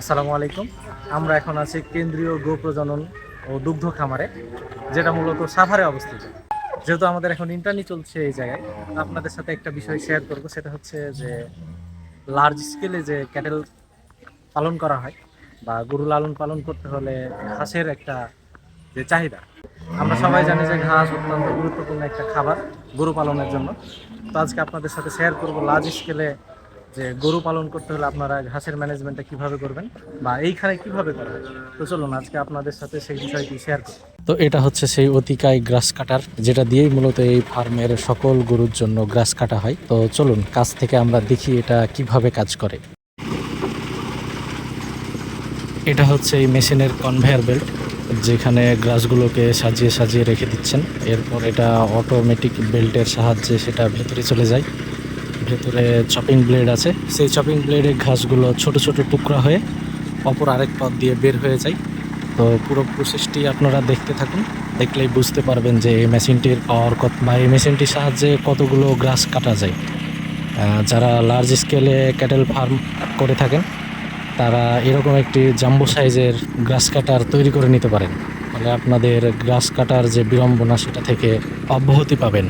আসসালামু আলাইকুম। আমরা এখন আছি কেন্দ্রীয় গো প্রজনন ও দুগ্ধ খামারে, যেটা মূলত সাভারে অবস্থিত। যেহেতু আমাদের এখন ইন্টারনি চলছে এই জায়গায়, আপনাদের সাথে একটা বিষয় শেয়ার করব, সেটা হচ্ছে যে লার্জ স্কেলে যে ক্যাটেল পালন করা হয় বা গরু লালন পালন করতে হলে ঘাসের একটা যে চাহিদা। আমরা সবাই জানি যে ঘাস অত্যন্ত গুরুত্বপূর্ণ একটা খাবার গরু পালনের জন্য। তো আজকে আপনাদের সাথে শেয়ার করব লার্জ স্কেলে যে গরু পালন করতে হলে আপনারা ঘাসের ম্যানেজমেন্টটা কীভাবে করবেন বা এইখানে কীভাবে করবেন তো চলুন, আজকে আপনাদের সাথে সেই বিষয়টি শেয়ার করি। তো এটা হচ্ছে সেই অতিকায় গ্রাস কাটার, যেটা দিয়েই মূলত এই ফার্মের সকল গরুর জন্য গ্রাস কাটা হয়। তো চলুন, কাছ থেকে আমরা দেখি এটা কীভাবে কাজ করে। এটা হচ্ছে এই মেশিনের কনভেয়ার বেল্ট যেখানে গ্রাসগুলোকে সাজিয়ে সাজিয়ে রেখে দিচ্ছেন। এরপর এটা অটোমেটিক বেল্টের সাহায্যে সেটা ভেতরে চলে যায়। ভেতরে চপিং ব্লেড আছে। সেই চপিং ব্লেডের ঘাসগুলো ছোট ছোট টুকরা হয়ে অপর আরেক পথ দিয়ে বের হয়ে যায়। তো পুরো প্রসেসটি আপনারা দেখতে থাকুন, দেখলেই বুঝতে পারবেন যে এই মেশিনটির পাওয়ার কত বা এই মেশিনটির সাহায্যে কতগুলো গ্রাস কাটা যায়। যারা লার্জ স্কেলে ক্যাটেল ফার্ম করে থাকেন, তারা এরকম একটি জাম্বো সাইজের গ্রাস কাটার তৈরি করে নিতে পারেন। ফলে আপনাদের গ্রাস কাটার যে বিড়ম্বনা, সেটা থেকে অব্যাহতি পাবেন।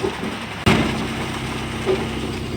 Thank you.